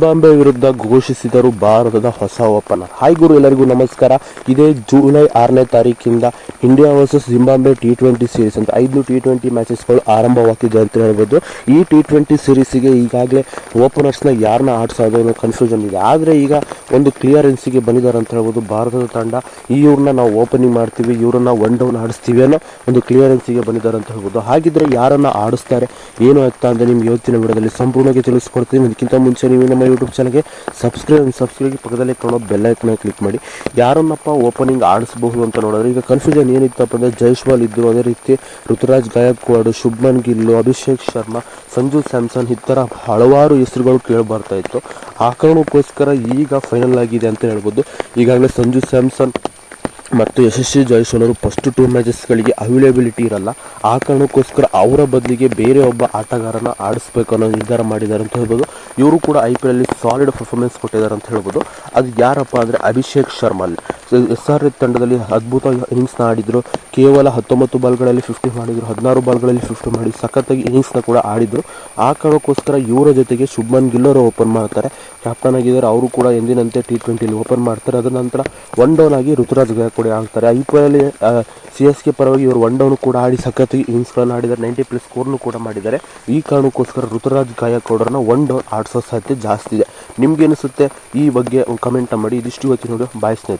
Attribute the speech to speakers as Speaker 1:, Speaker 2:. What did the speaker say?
Speaker 1: Zimbabwe ವಿರುದ್ಧ ಘೋಷಿಸಿದರು ಭಾರತದ ಹೊಸ ಓಪನರ್. ಹಾಯ್ ಗುರು, ಎಲ್ಲರಿಗೂ ನಮಸ್ಕಾರ. ಇದೇ ಜುಲೈ ಆರನೇ ತಾರೀಕಿಂದ India versus Zimbabwe T twenty series ಅಂತ. ಐದು ಟಿ ಟ್ವೆಂಟಿ ಮ್ಯಾಚಸ್ಗಳು ಆರಂಭವಾಗ್ತಿದೆ ಅಂತ ಹೇಳ್ಬೋದು. ಈ ಟಿ ಟ್ವೆಂಟಿ ಸೀರೀಸಿಗೆ ಈಗಾಗಲೇ ಓಪನರ್ಸ್ನ ಯಾರನ್ನ ಆಡಿಸೋದು ಅನ್ನೋ ಕನ್ಫ್ಯೂಷನ್ ಇದೆ. ಆದರೆ ಈಗ ಒಂದು ಕ್ಲಿಯರೆನ್ಸಿಗೆ ಬಂದಿದ್ದಾರೆ ಅಂತ ಹೇಳ್ಬೋದು. ಭಾರತದ ತಂಡ ಈ ಇವ್ರನ್ನ ನಾವು ಓಪನಿಂಗ್ ಮಾಡ್ತೀವಿ ಇವರನ್ನ ಒನ್ ಡೌನ್ ಆಡಿಸ್ತೀವಿ ಅನ್ನೋ ಒಂದು ಕ್ಲಿಯರೆನ್ಸಿಗೆ ಬಂದಿದ್ದಾರೆ ಅಂತ ಹೇಳ್ಬೋದು. ಹಾಗಿದ್ರೆ ಯಾರನ್ನ ಆಡಿಸ್ತಾರೆ, ಏನು ಅಂತ ನಿಮ್ಗೆ ಇವತ್ತಿನ ವಿಡಿಯೋದಲ್ಲಿ ಸಂಪೂರ್ಣವಾಗಿ ತಿಳಿಸ್ಕೊಡ್ತೀನಿ. ಅದಕ್ಕಿಂತ ಮುಂಚೆ ನೀವು ನಮ್ಮ ಯೂಟ್ಯೂಬ್ ಚಾನಲ್ಗೆ ಸಬ್ಸ್ಕ್ರೈಬ್ ಸಬ್ಸ್ಕ್ರೈಬ್ ಪಕ್ಕದಲ್ಲಿ ಕಾಣೋ ಬೆಲ್ ಐಕನ್ನ ಕ್ಲಿಕ್ ಮಾಡಿ. ಯಾರನ್ನಪ್ಪ ಓಪನಿಂಗ್ ಆಡಿಸಬಹುದು ಅಂತ ನೋಡಿದ್ರೆ, ಈಗ ಕನ್ಫ್ಯೂಷನ್ ಏನಿತ್ತಪ್ಪ ಅಂದರೆ ಜೈಶ್ವಾಲ್ ಇದ್ದರು ಅದೇ ರೀತಿ, ಋತುರಾಜ್ ಗಾಯಕ್ವಾಡ್, ಶುಭ್ಮನ್ ಗಿಲ್ಲು ಅಭಿಷೇಕ್ ಶರ್ಮಾ ಸಂಜು ಸ್ಯಾಮ್ಸನ್ ಈ ಥರ ಹಲವಾರು ಹೆಸರುಗಳು ಕೇಳಿ ಬರ್ತಾ ಇತ್ತು. ಆ ಕಾರಣಕ್ಕೋಸ್ಕರ ಈಗ ಫೈನಲ್ ಆಗಿದೆ ಅಂತ ಹೇಳ್ಬೋದು. ಈಗಾಗಲೇ ಸಂಜು ಸ್ಯಾಮ್ಸನ್ ಮತ್ತು ಯಶಸ್ವಿ ಜೈಸ್ವಾಲ್ ಅವರು ಫಸ್ಟ್ ಟೂ ಮ್ಯಾಚಸ್ಗಳಿಗೆ ಅವೈಲೇಬಿಲಿಟಿ ಇರಲ್ಲ. ಆ ಕಾರಣಕ್ಕೋಸ್ಕರ ಅವರ ಬದಲಿಗೆ ಬೇರೆ ಒಬ್ಬ ಆಟಗಾರನ ಆಡಿಸ್ಬೇಕು ಅನ್ನೋ ನಿರ್ಧಾರ ಮಾಡಿದ್ದಾರೆ ಅಂತ ಹೇಳ್ಬೋದು. ಇವರು ಕೂಡ ಐ ಪಿ ಎಲ್ಲಿ ಸಾಲಿಡ್ ಪರ್ಫಾರ್ಮೆನ್ಸ್ ಕೊಟ್ಟಿದ್ದಾರೆ ಅಂತ ಹೇಳ್ಬೋದು. ಅದು ಯಾರಪ್ಪ ಅಂದರೆ ಅಭಿಷೇಕ್ ಶರ್ಮಾ ಎಸ್ ಆರ್ ತಂಡದಲ್ಲಿ ಅದ್ಭುತ ಇನ್ನಿಂಗ್ಸ್ನ ಆಡಿದರು ಕೇವಲ ಹತ್ತೊಂಬತ್ತು ಬಾಲ್ಗಳಲ್ಲಿ ಫಿಫ್ಟಿ ಮಾಡಿದರು. ಹದಿನಾರು ಬಾಲ್ಗಳಲ್ಲಿ ಫಿಫ್ಟಿ ಮಾಡಿ ಸಖತ್ತಾಗಿ ಇನ್ನಿಂಗ್ಸ್ನ ಕೂಡ ಆಡಿದ್ರು. ಆ ಕಾರಣಕ್ಕೋಸ್ಕರ ಇವರ ಜೊತೆಗೆ ಶುಭ್ಮನ್ ಅವರು ಓಪನ್ ಮಾಡ್ತಾರೆ. ಕ್ಯಾಪ್ಟನ್ ಆಗಿದ್ದಾರೆ. ಅವರು ಕೂಡ ಎಂದಿನಂತೆ ಟಿ ಟ್ವೆಂಟಿಲಿ ಓಪನ್ ಮಾಡ್ತಾರೆ. ಅದರ ನಂತರ ಒನ್ ಡೌನ್ ಆಗಿ ಋತುರಾಜ್ ಗಾಯಕ್ವಾಡ್ ಆಗ್ತಾರೆ. I P L C S K ಪರವಾಗಿ ಇವರು ಒನ್ ಡೌನ್ ಕೂಡ ಆಡಿ ಸಖತ್ತಾಗಿ ಇನ್ನಿಂಗ್ಸ್ಗಳನ್ನು ಆಡಿದ್ದಾರೆ. ನೈಂಟಿ ಪ್ಲಸ್ ಸ್ಕೋರ್ನು ಕೂಡ ಮಾಡಿದ್ದಾರೆ. ಈ ಕಾರಣಕ್ಕೋಸ್ಕರ ಋತುರಾಜ್ ಗಾಯಕ್ವಾಡ್ರನ್ನ ಒನ್ ಡೌನ್ ಆಡಿಸೋ ಸಾಧ್ಯತೆ ಜಾಸ್ತಿ ಇದೆ. ನಿಮ್ಗೆ ಅನಿಸುತ್ತೆ ಈ ಬಗ್ಗೆ ಕಮೆಂಟ್ ಮಾಡಿ. ಇದಿಷ್ಟು ಇವತ್ತಿನ ಬಾಯ್ ಸ್ನೇಹಿತರೆ.